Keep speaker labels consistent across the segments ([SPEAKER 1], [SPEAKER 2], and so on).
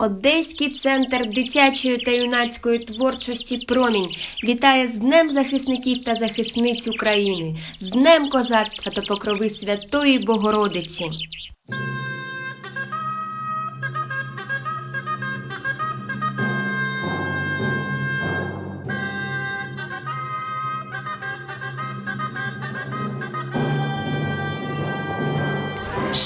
[SPEAKER 1] Одеський центр дитячої та юнацької творчості Промінь вітає з Днем захисників та захисниць України, з Днем козацтва та покрови Святої Богородиці.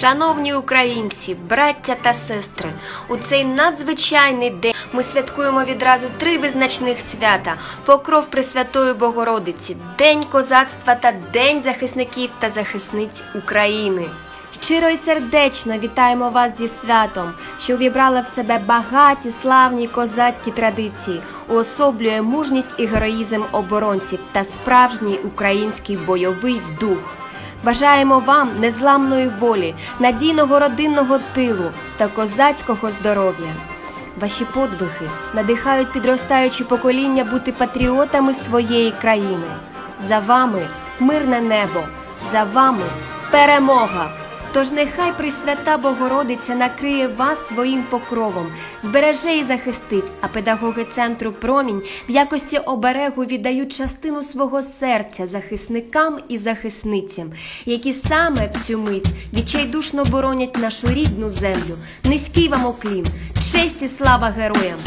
[SPEAKER 1] Шановні українці, браття та сестри, у цей надзвичайний день ми святкуємо відразу три визначних свята: Покров Пресвятої Богородиці, День козацтва та День захисників та захисниць України. Щиро і сердечно вітаємо вас зі святом, що увібрала в себе багаті славні козацькі традиції, уособлює мужність і героїзм оборонців та справжній український бойовий дух. Бажаємо вам незламної волі, надійного родинного тилу та козацького здоров'я. Ваші подвиги надихають підростаючі покоління бути патріотами своєї країни. За вами мирне небо, за вами перемога. Тож нехай Пресвята Богородиця накриє вас своїм покровом, збереже і захистить, а педагоги центру Промінь в якості оберегу віддають частину свого серця захисникам і захисницям, які саме в цю мить відчайдушно боронять нашу рідну землю. Низький вам оклін, честь і слава героям!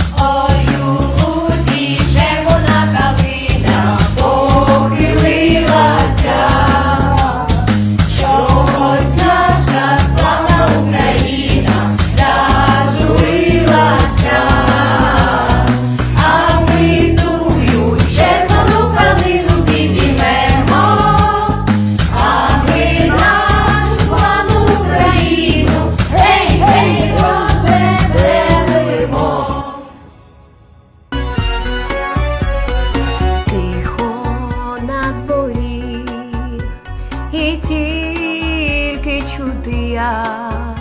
[SPEAKER 1] Чути як,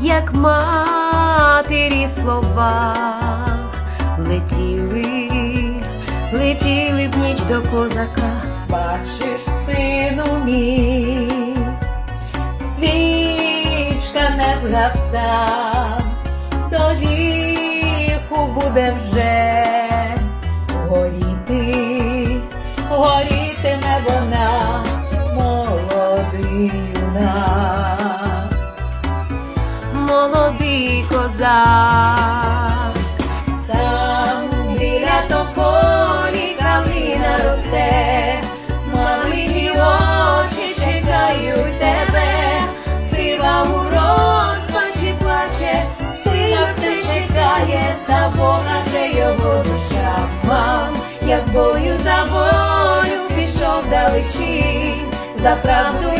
[SPEAKER 1] як матері слова. Летіли, летіли в ніч до козака.
[SPEAKER 2] Бачиш, сину мій, свічка не згаса, до віку буде вже горіти, горітиме вона,
[SPEAKER 1] Молодий козак,
[SPEAKER 2] Там біля тополі калина росте, мамині очі чекають тебе, сива у розпачі плаче, сина все чекає, та Бога же його душа мам, як бою за волю пішов далечінь, за правду